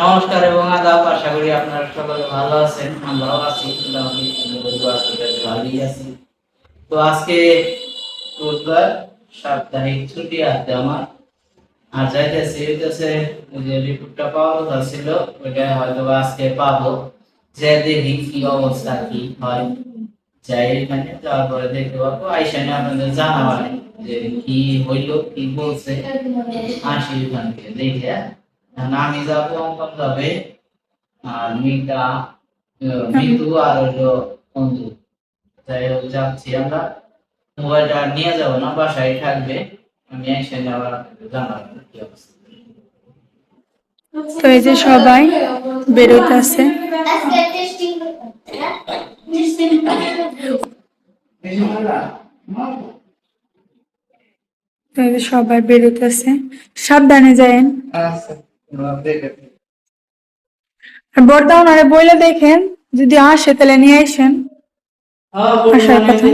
নমস্কার এবং আদাব। আশা করি আপনারা সকলে ভালো আছেন, আমরাও আছি। ভালোই আছি। তো আজকে বুধবার, সাপ্তাহিক ছুটি আছে আমার। আর যাইতেছি হইতেছে যে রিপোর্টটা পাওয়ার কথা ছিল, ওইটা হয়তো আজকে পাবো। যে দেখি কি অবস্থা, কি হয়। যাই এখানে, তারপরে দেখতে পাবো। আইসানে আপনাদের জানাবারে যে কি হইল, কি বলছে, আসি ওখান দেখে। আমি যাব অঙ্কন যাবে আর মিতা আহ, মিতু আর যাই হোক যাচ্ছি আমরা। মোবাইলটা নিয়ে যাব না বাসায় থাকবে। আমি একসাথে আবার জানাব কি অবস্থা। তো এই যে সবাই বেরোতেছে আজকে টেস্টিং টেস্টিং তো এই যে সবাই বেরোতেছে সাবধানে যায়েন। আচ্ছা। আর বর্দা ওনারে বইলে দেখেন যদি আসে তাহলে নিয়ে আসেন। আসার কথা।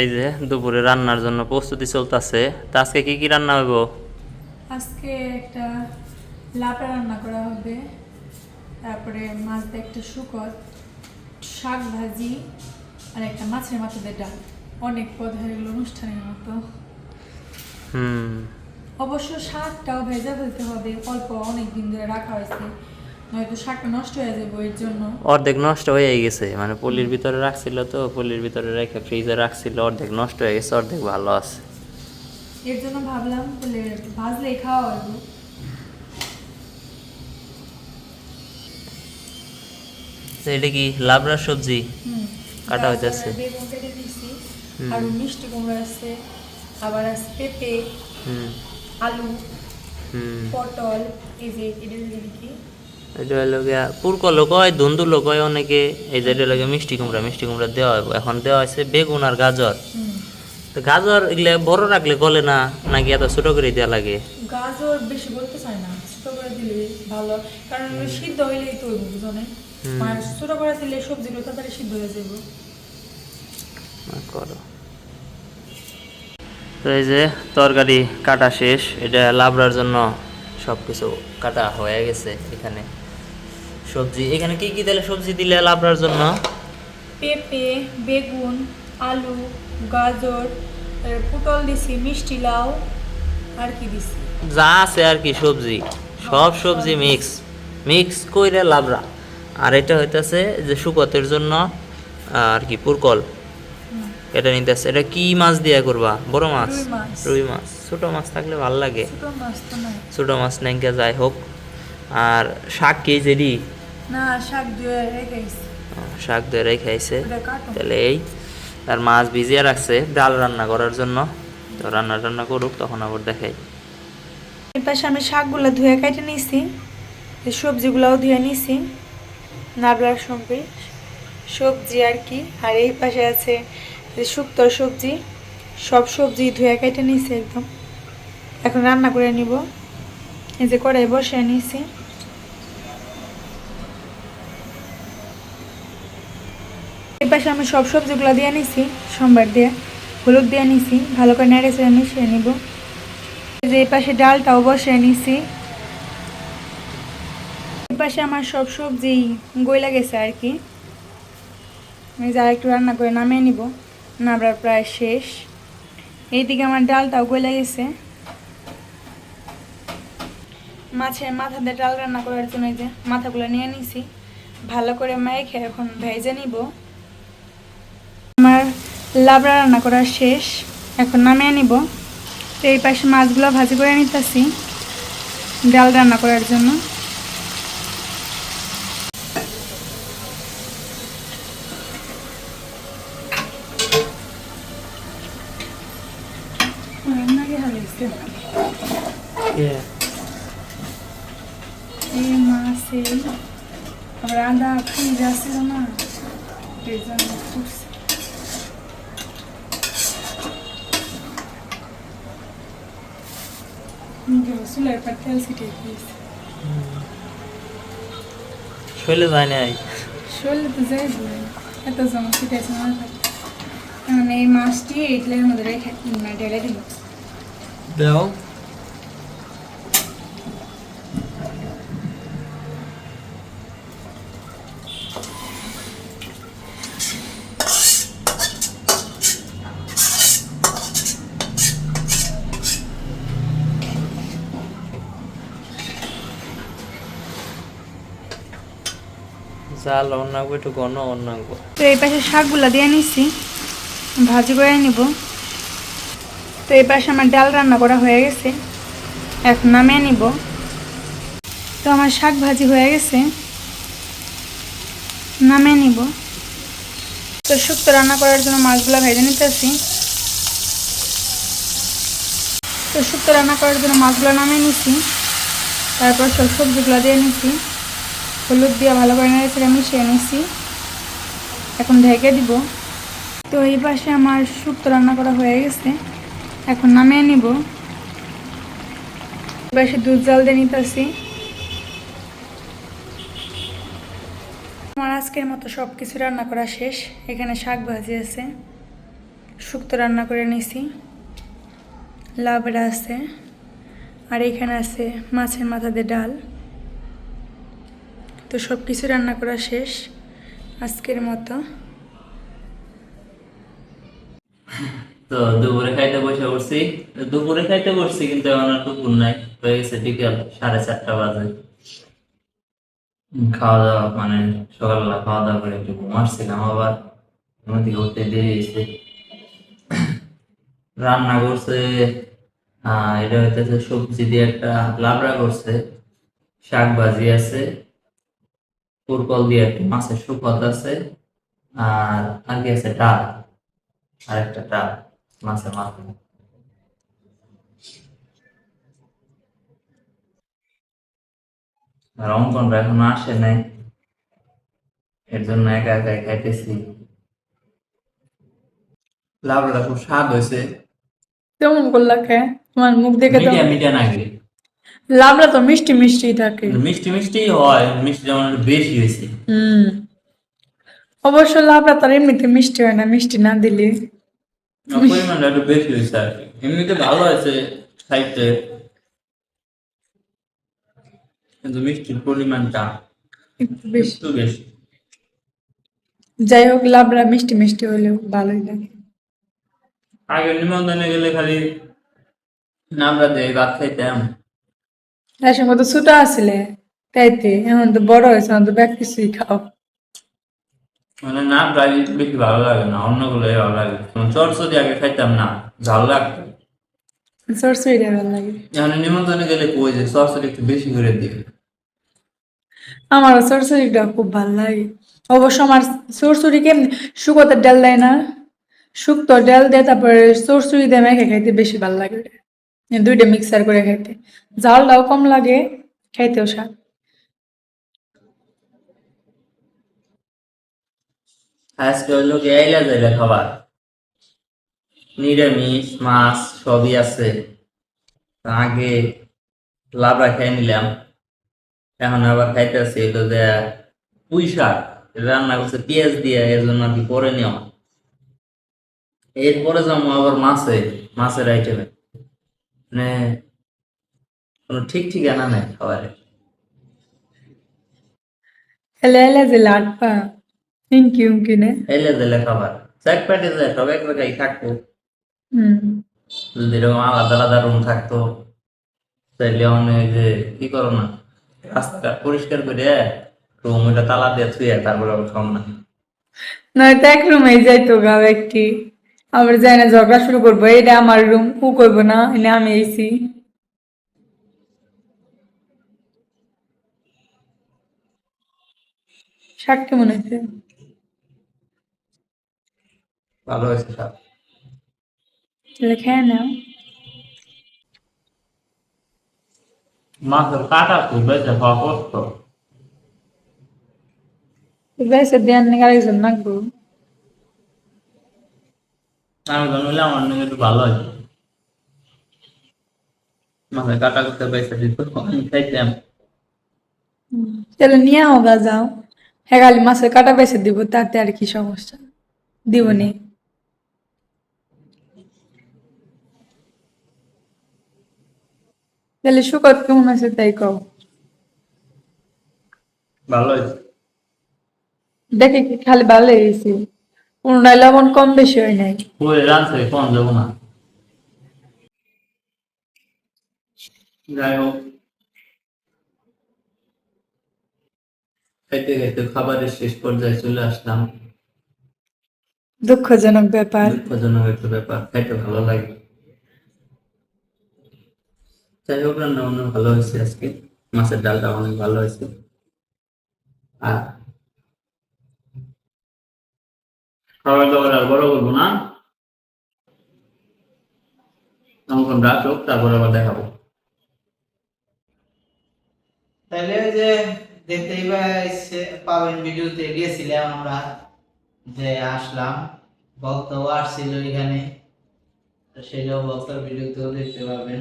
এই যে দুপুরে রান্নার জন্য প্রস্তুতি চলতেছে। তা আজকে কি কি রান্না হইব? আজকে একটা লাপড়া রান্না করা হবে। তারপরে মাছ দিয়ে একটা শুকর শাক ভাজি আর একটা মাছের মাথা দিয়ে ডাল। অনেক পদ হয়ে গেলো অনুষ্ঠানের মতো। হুম। অবশ্য শাকটাও ভেজা ফেলতে হবে অল্প অনেক দিন ধরে রাখা হয়েছে। নয়তো শাকটা নষ্ট হয়ে যাবে এর জন্য। অর্ধেক নষ্ট হয়ে গেছে মানে পলির ভিতরে রাখছিল তো পলির ভিতরে রেখে ফ্রিজে রাখছিল অর্ধেক নষ্ট হয়ে গেছে অর্ধেক ভালো আছে। এর জন্য ভাবলাম বলে ভাজলেই খাওয়া হবে এটা কি লাবড়ার সবজি? কাটা হইতেছে। বেগুন কেটে দিছি। আর মিষ্টি কুমড়া আছে আবার আছে পেঁপে আলু পটল এই যে এটা কি এটা হলো গিয়া পুরকলো কয় ধুন্দুলো কয় অনেকে এই যে এটা লাগে মিষ্টি কুমড়া মিষ্টি কুমড়া দেওয়া হবে এখন দেওয়া হয়েছে বেগুন আর গাজর। তো গাজর এগুলো বড় রাখলে গলে না নাকি এত ছোট করে দেওয়া লাগে? গাজর বেশি বলতে চাই না ছোট করে দিলে ভালো কারণ সিদ্ধ হইলেই তো বুঝো না ছোট করে দিলে সবজিগুলো তাড়াতাড়ি সিদ্ধ হয়ে যাবে করো। তো এই যে তরকারি কাটা শেষ এটা লাবড়ার জন্য সব কিছু কাটা হয়ে গেছে এখানে। সবজি এখানে কি কি দিলে সবজি দিলে লাবড়ার জন্য? পেঁপে বেগুন আলু গাজর পটল দিছি মিষ্টি লাউ আর কি দিছি? যা আছে আর কি সবজি। সব সবজি মিক্স। মিক্স কইরে লাবড়া। আর এটা হইতাছে যে সুকতের জন্য আর কি পুরকল। এটা নিতেছে। এটা কি মাছ দিয়া করবা? বড় মাছ? রুই মাছ। ছোট মাছ থাকলে ভালো লাগে। ছোট মাছ নাইকা যাই হোক। আর শাক কি না শাক দিয়ে রেখেছি শাক ধরে খাইছে তাহলে এই আর মাছ ভিজিয়ে রাখছে ডাল রান্না করার জন্য। তো রান্না টান্না করুক তখন আবার দেখাই। এর পাশে আমি শাকগুলো ধুয়ে কেটে নিছি। এই সবজিগুলোও ধুয়ে নিছি। নাবলার সঙ্গে সবজি আর কি। আর এই পাশে আছে যে সবজি, সব সবজি ধুয়ে কেটে নিছি একদম। এখন রান্না করে নিব। এই যে কড়াই বসে নিয়েছি। এই পাশে আমি সব সবজিগুলো দিয়ে নিছি, সোমবার দিয়ে। হলুদ দিয়ে নিছি, ভালো করে নেড়ে চেড়ে মিশিয়ে নিব। এই যে এই পাশে ডালটাও বসিয়ে নিছি। এই পাশে আমার সব সবজি গইলা গেছে আর কি। আমি যা একটু রান্না করে নামিয়ে নিব। নামড়ার প্রায় শেষ। এইদিকে আমার ডালটাও গইলা গেছে। মাছের মাথা দিয়ে ডাল রান্না করার জন্য যে মাথাগুলো নিয়ে নিছি। ভালো করে মেখে এখন ভেজে নিব। আমার লাবড়া রান্না করা শেষ। এখন নামিয়ে নিব। তো এই পাশে মাছগুলো ভাজি করে নিতেছি। ডাল রান্না করার জন্য। রান্নাকে হারাইছে। এই মাছে আবার আদা ফ্রিজ আসছিল না এই জন্য করছি। চুলের পর তেল ছিটিয়ে শৈলে যায় নাই শরীরে তো যাই এত জমা ছিটাইছে মনে এই মাছটি এইগুলোর মধ্যে রেখে ঢেলে দিল দাও জাল অন্য একটু ঘন অন্য তো এই পাশে শাকগুলা দিয়ে নিছি। ভাজি করে নিব। তো এই পাশে আমার ডাল রান্না করা হয়ে গেছে। এখন নামিয়ে নিব। তো আমার শাক ভাজি হয়ে গেছে। নামিয়ে নিব। তো শুক্তো রান্না করার জন্য মাছগুলো ভেজে নিতেছি। তো শুক্তো রান্না করার জন্য মাছগুলো নামিয়ে নিছি। তারপর সব সবজিগুলো দিয়ে নিছি। হলুদ দিয়ে ভালো করে নেড়ে মিশিয়ে নিছি। এখন ঢেকে দিব। তো এই পাশে আমার শুক্তো রান্না করা হয়ে গেছে। এখন নামিয়ে নিব। পাশে দুধ জল দিয়ে নিতেছি। আমার আজকের মতো সব কিছু রান্না করা শেষ। এখানে শাক ভাজি আছে। শুক্তো রান্না করে নিছি। লাবড়া আছে। আর এখানে আছে মাছের মাথা দিয়ে ডাল। তো সব কিছু রান্না করা শেষ আজকের মতো। তো দুপুরে খাইতে বসে পড়ছি। দুপুরে খাইতে বসছি কিন্তু এখন আর দুপুর নাই। হয়ে গেছে বিকেল, সাড়ে চারটা বাজে। খাওয়া দাওয়া মানে সকালবেলা খাওয়া দাওয়া করে একটু ঘুমাচ্ছিলাম আবার। উঠতে দেরি হয়েছে। রান্না করছে এটা হইতেছে সবজি দিয়ে একটা লাবড়া করছে। শাক ভাজি আছে। পুরকল দিয়ে একটা মাছের শুকত আছে। আর আর কি আছে? ডাল। আর একটা ডাল। মাছের মাথা আর অঙ্কনটা এখনও আসে নাই। এর জন্য একা একা খাইতেছি। লাবড়াটা খুব স্বাদ হয়েছে কেমন করলা কে? তোমার মুখ দেখে তো মিডিয়া মিডিয়া নাকি লাবড়া তো মিষ্টি মিষ্টি থাকে। মিষ্টি মিষ্টি হয় মিষ্টি যেমন বেশি হয়েছে হুম। অবশ্য লাবড়া তো আর এমনিতে মিষ্টি হয় না মিষ্টি না দিলে। পরিমাণটা একটু বেশি হয়েছে আর কি এমনিতে ভালো আছে খাইতে কিন্তু মিষ্টির পরিমাণটা একটু বেশি। যাই হোক লাবড়া মিষ্টি মিষ্টি হলেও ভালোই লাগে। আগে নিমন্ত্রণে গেলে খালি নামরা দিয়ে ভাত খাইতাম। তার সঙ্গে তো ছোট আসলে তাইতে এখন তো বড় হয়েছে এখন তো ব্যাগ কিছুই খাও মানে না প্রায় বেশি ভালো লাগে না অন্যগুলো ভালো লাগে। চরচরি আগে খাইতাম না ভালো লাগতো। ভালো লাগে। এখন নিমন্ত্রণে গেলে কই যে চরচরি একটু বেশি করে দিয়ে। আমারও খুব ভালো লাগে। অবশ্য আমার সরসরি কেমনি শুকোতে ডাল দেয় না। শুক্তো ডাল দেয় তারপরে সরসরি দিয়ে মেখে খাইতে বেশি ভালো লাগে। দুইটা মিক্সার করে খাইতে। জালটাও কম লাগে খাইতেও স্বাদ। আজকে হলো আইলা যাইলা খাবার। নিরামিষ, মাছ সবই আছে। আগে লাবড়া খেয়ে নিলাম। এখন আবার খাইতেছি হলো যে পুঁই শাক। রান্না করছে পেঁয়াজ দিয়ে এর জন্য আর কি করে নেওয়া। এরপরে যাব আবার মাছে, মাছের আইটেমে মানে কোনো ঠিক ঠিকানা নেই খাবারের এলে এলে যে লাটপা। ইনকি উনকি নে এলে দিলে খাবার চাক পেটে যায় সব এক জায়গায় থাকতো হুম যদি এরকম আলাদা আলাদা রুম থাকতো তাইলে অনেক যে কি করো না রাস্তা পরিষ্কার করে রুম ওটা তালা দিয়ে থুয়ে তারপরে আবার খাও না নয়তো এক রুমে যাইতো গাও একটি আবার যাই না ঝগড়া শুরু করব এটা আমার রুম ও করব না এনে আমি এসি শাক কেমন হয়েছে ভালো হয়েছে সব তাহলে খেয়ে নাও। মাছের কাটা খুব বেঁচে খাওয়া কষ্ট। বেসে দেন আরেকজন নাকবো। আমি তো নিলাম আমার নাকি একটু ভালো হয়েছে। মাছের কাটা করতে পয়সা দিত আমি খাইতাম। তাহলে নিয়ে হোগা যাও। হ্যাঁ খালি মাছের কাটা বেছে দিব তাতে আর কি সমস্যা? দিব নি তাহলে শুকত কেমন আছে তাই কও ভালো দেখে কি খালি ভালো হয়েছে পুনরায় লবণ কম বেশি হয় নাই পুরো রাঁধছে কম যাব না যাই হোক খাইতে খাইতে খাবারের শেষ পর্যায়ে চলে আসলাম দুঃখজনক ব্যাপার দুঃখজনক একটা ব্যাপার খাইতে ভালো লাগে যাই হোক, রান্না বান্না ভালো হয়েছে আজকে। মাছের ডালটা অনেক ভালো হয়েছে। আর খাবার দাবার আর বড় করব না। তখন রাত হোক, তারপর আবার দেখাবো। তাহলে যে দেখতেই পাবেন ভিডিওতে গিয়েছিলাম আমরা, যে আসলাম। ভক্তও আসছিল এখানে। তো সেটাও ভক্তর ভিডিওতেও দেখতে পাবেন।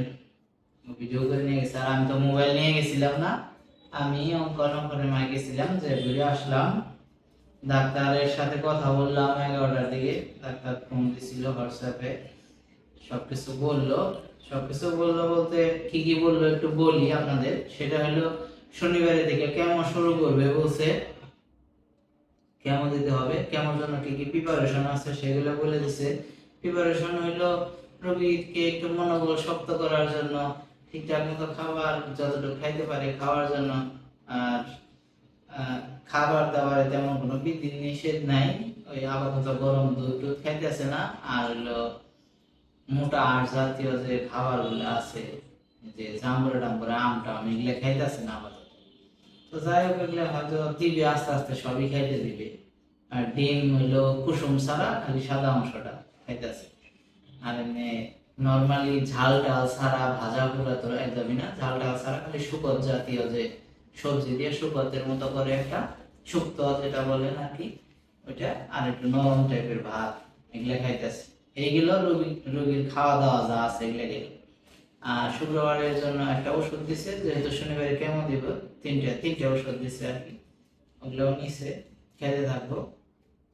ভিডিও করে নিয়ে গেছে। আর আমি তো মোবাইল নিয়ে গেছিলাম না। আমি অঙ্কন অঙ্কনের মাই গেছিলাম যে ভিডিও আসলাম। ডাক্তারের সাথে কথা বললাম এগারোটার দিকে। ডাক্তার ফোন দিছিল হোয়াটসঅ্যাপে সবকিছু বলল। সবকিছু বলল বলতে কি কি বলল একটু বলি আপনাদের। সেটা হলো, শনিবারের দিকে কেমন শুরু করবে বলছে। কেমন দিতে হবে, কেমন জন্য কি কি প্রিপারেশন আছে সেগুলো বলে দিছে। প্রিপারেশন হইল রোগীকে একটু মনোবল শক্ত করার জন্য ঠিকঠাক মতো খাবার, যতটুকু খাইতে পারে খাওয়ার জন্য, আর খাবার দাবারে তেমন কোনো বিধি নিষেধ নাই। ওই আপাতত গরম দুধ খাইতেছে না। আর মোটা আর জাতীয় যে খাবারগুলো আছে, যে জাম্বুরা টাম্বুরা, আম টাম, এগুলো খাইতেছে না আপাতত। তো যাই হোক, এগুলো হয়তো দিবে, আস্তে আস্তে সবই খাইতে দিবে। আর ডিম হইল কুসুম ছাড়া খালি সাদা অংশটা খাইতেছে। আর এমনি নর্মালি ঝাল ডাল ছাড়া ভাজা পোড়া তো একদমই না। ঝাল ডাল ছাড়া খালি শুকত জাতীয় যে সবজি দিয়ে শুকতের মতো করে একটা শুক্ত যেটা বলেন আর কি, ওইটা আর একটু নরম টাইপের ভাত এগুলা খাইতেছে। এইগুলো রোগী রোগীর খাওয়া দাওয়া যা আছে এগুলো গেল আর শুক্রবারের জন্য একটা ওষুধ দিছে, যেহেতু শনিবারে কেমন দিব? তিনটে তিনটে ওষুধ দিছে আর কি। ওগুলো নিছে, খেতে থাকব।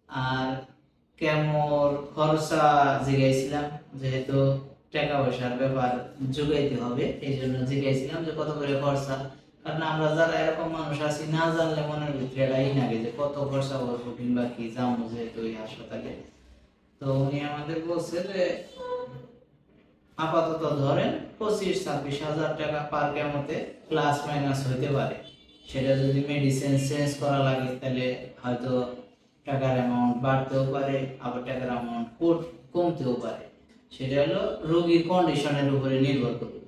আর কেমন খরচা জিগাইছিলাম, যেহেতু টাকা পয়সার ব্যাপার যোগাইতে হবে, এই জন্য জিগাইছিলাম যে কত করে খরচা। কারণ আমরা যারা এরকম মানুষ আছি, না জানলে মনের ভিতরে এটাই লাগে যে কত খরচা করব কিংবা কি যাব যেহেতু ওই হাসপাতালে। তো উনি আমাদের বলছে যে, আপাতত ধরেন পঁচিশ, ছাব্বিশ হাজার টাকা পার কেমতে প্লাস মাইনাস হইতে পারে। সেটা যদি মেডিসিন চেঞ্জ করা লাগে, তাহলে হয়তো টাকার অ্যামাউন্ট বাড়তেও পারে, আবার টাকার অ্যামাউন্ট কমতেও পারে। সেটা হলো রোগীর কন্ডিশনের উপরে নির্ভর করবে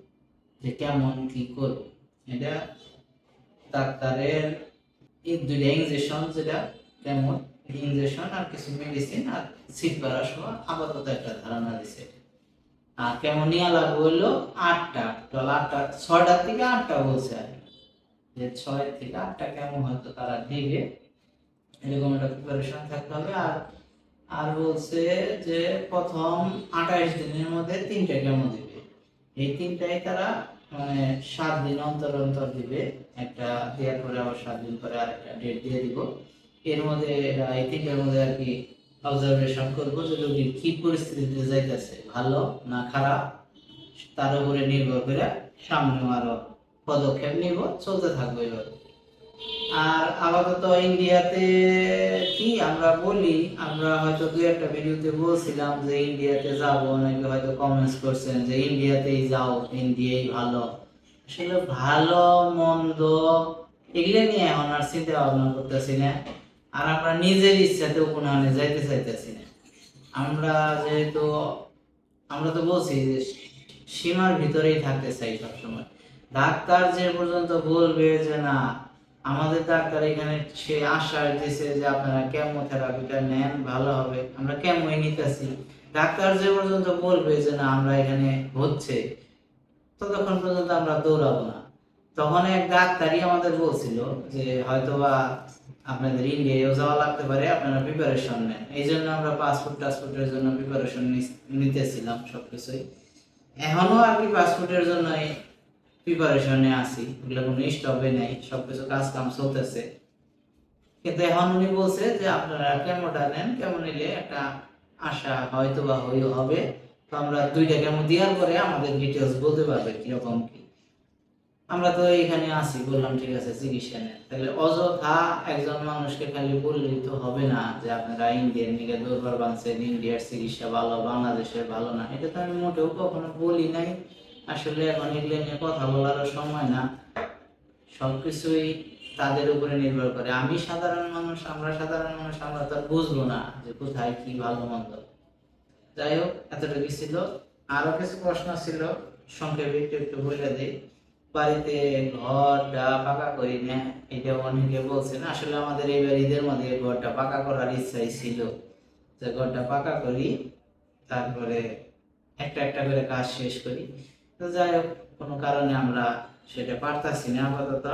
যে কেমন কি করবে। এটা ডাক্তারের এই দুইটা ইঞ্জেকশন যেটা কেমন ইঞ্জেকশন আর কিছু মেডিসিন আর সিট বাড়ার সময় আপাতত একটা ধারণা দিছে। আর কেমন নিয়ে লাগবে হইল আটটা, টোটাল আটটা, ছয়টার থেকে আটটা বলছে আর। যে ছয় থেকে আটটা কেমন হয়তো তারা দিবে এরকম একটা প্রিপারেশন থাকতে হবে। আর আর বলছে যে প্রথম আঠাইশ দিনের মধ্যে তিনটা কেমন দিবে। এই তিনটাই তারা মানে সাত দিন অন্তর অন্তর দিবে। একটা দেওয়ার পরে আবার সাত দিন পরে আরেকটা ডেট দিয়ে দিব। এর মধ্যে এই তিনটার মধ্যে আর কি অবজারভেশন করব যে রোগীর কি পরিস্থিতিতে যাইতেছে, ভালো না খারাপ? তার উপরে নির্ভর করে সামনে আরও পদক্ষেপ নিব, চলতে থাকব এভাবে। আর আপাতত ইন্ডিয়াতে কি আমরা বলি, আমরা হয়তো দুই একটা ভিডিওতে বলছিলাম যে ইন্ডিয়াতে যাব অনেকে হয়তো কমেন্টস করছেন যে ইন্ডিয়াতেই যাও, ইন্ডিয়াই ভালো। আসলে ভালো, মন্দ, এগুলো নিয়ে এখন আর চিন্তা ভাবনা করতেছি না। আর আমরা নিজের ইচ্ছাতেও কোনো যাইতে চাইতেছি না। আমরা যেহেতু, আমরা তো বলছি যে সীমার ভিতরেই থাকতে চাই সবসময়। ডাক্তার যে পর্যন্ত বলবে যে না আমাদের ডাক্তার এখানে সে আশ্বাস দিয়েছে যে আপনারা কেমোথেরাপিটা নেন, ভালো হবে। আমরা কেমোই নিতেছি। ডাক্তার যে পর্যন্ত বলবে যে না, আমরা এখানে হচ্ছে, ততক্ষণ পর্যন্ত আমরা দৌড়াবো না। তখন এক ডাক্তারই আমাদের বলছিল যে, হয়তোবা আপনাদের ইন্ডিয়ায়ও যাওয়া লাগতে পারে, আপনারা প্রিপারেশন নেন। এই জন্য আমরা পাসপোর্ট টাসপোর্টের জন্য প্রিপারেশন নিতেছিলাম সবকিছুই। এখনও আর কি পাসপোর্টের জন্য প্রিপারেশনে আছি ওগুলো কোনো স্টপে নেই, সবকিছু কাজ কাম চলতেছে। কিন্তু এখন উনি বলছে যে, আপনারা কেমনটা নেন? কেমন নিলে একটা আশা হয়তো বা হই হবে। তো আমরা দুইটা কেমন দেওয়ার পরে আমাদের ডিটেলস বলতে পারবে কীরকম কি। আমরা তো এখানে আছি, বললাম, ঠিক আছে চিকিৎসা নেন তাহলে অযথা একজন মানুষকে খালি বললেই তো হবে না যে, আপনারা ইন্ডিয়ান নিকে দুর্বল বানছেন ইন্ডিয়ার চিকিৎসা ভালো, বাংলাদেশের ভালো না। এটা তো আমি মোটেও কখনো বলি নাই। আসলে এখন এগুলো নিয়ে কথা বলারও সময় না। সবকিছুই তাদের উপরে নির্ভর করে। আমি সাধারণ মানুষ, আমরা সাধারণ মানুষ, আমরা তো বুঝব না যে কোথায় কি ভালো মন্দ। যাই হোক এতটুকু ছিল। আরও কিছু প্রশ্ন ছিল, সংক্ষেপে একটু একটু বলে দিই। বাড়িতে ঘরটা পাকা করি না, এটা অনেকে বলছেন আসলে আমাদের এইবার ঈদের মধ্যে ঘরটা পাকা করার ইচ্ছাই ছিল। যে ঘরটা পাকা করি, তারপরে একটা একটা করে কাজ শেষ করি। তো যাই হোক কোনো কারণে আমরা সেটা পারতাছি না আপাতত।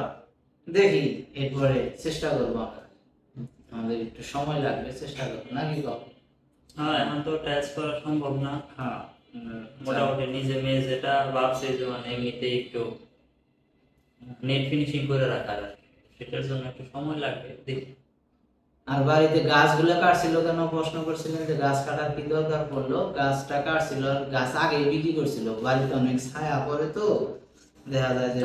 দেখি এরপরে চেষ্টা করব আমরা। আমাদের একটু সময় লাগবে চেষ্টা করব নাকি কম হ্যাঁ এখন তো টাচ করা সম্ভব না। হ্যাঁ। মোটামুটি নিজে মেয়ে যেটা ভাবছে যে মানে এমনিতে একটু নেট ফিনিশিং করে রাখার আর কি। সেটার জন্য একটু সময় লাগবে দেখি। আর বাড়িতে গাছগুলো কাটছিল কেন? প্রশ্ন করছিলেন যে গাছ কাটার কি দরকার পড়ল? গাছটা কাটছিল আর গাছ আগে বিক্রি করছিল। বাড়িতে অনেক ছায়া পড়ে তো। দেখা যায় যে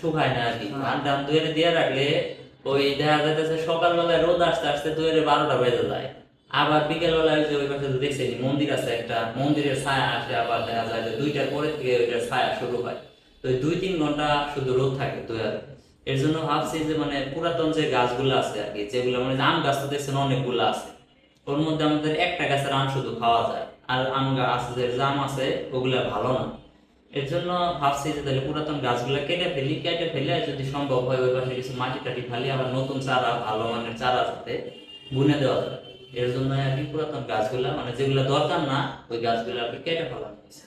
শুকায় না আর কি। হ্যাঁ। ধান দুয়ারে দিয়ে রাখলে ওই দেখা যাইতেছে সকালবেলায় রোদ আসতে আসতে দুয়ারে বারোটা বেজে যায়। আবার বিকেল বেলায় যে ওই পাশে তো দেখছেনি মন্দির আছে একটা মন্দিরের ছায়া আসে আবার দেখা যায় যে দুইটার পরে থেকে ওইটার ছায়া শুরু হয়। তো ওই দুই তিন ঘণ্টা শুধু রোদ থাকে দুয়ারে এর জন্য ভাবছি যে মানে পুরাতন যে গাছগুলো আছে আর কি, যেগুলো মানে আম গাছ তো দেখছেন অনেকগুলো আছে, ওর মধ্যে আমাদের একটা গাছের আম শুধু খাওয়া যায়, আর আম গাছ যে জাম আছে, ওগুলা ভালো না। এর জন্য ভাবছি যে তাহলে পুরাতন গাছগুলো কেটে ফেলি, কেটে ফেলে যদি সম্ভব হয় ওই পাশে কিছু মাটি টাটি ফালি, আবার নতুন চারা, ভালো মানের চারা যাতে বুনে দেওয়া যায়। এর জন্য আর কি পুরাতন গাছগুলা মানে যেগুলো দরকার না, ওই গাছগুলো আর কি কেটে ফেলানো হয়েছে।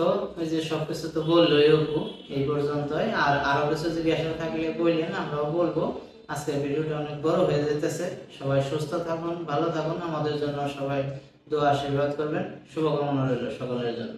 তো ওই যে সব কিছু তো বললোই অপু, এই পর্যন্তই। আর আরও কিছু জিজ্ঞাসা থাকলে বললেন, আমরাও বলব। আজকের ভিডিওটা অনেক বড় হয়ে যেতেছে। সবাই সুস্থ থাকুন, ভালো থাকুন। আমাদের জন্য সবাই দোয়া আশীর্বাদ করবেন। শুভকামনা রইল সকলের জন্য।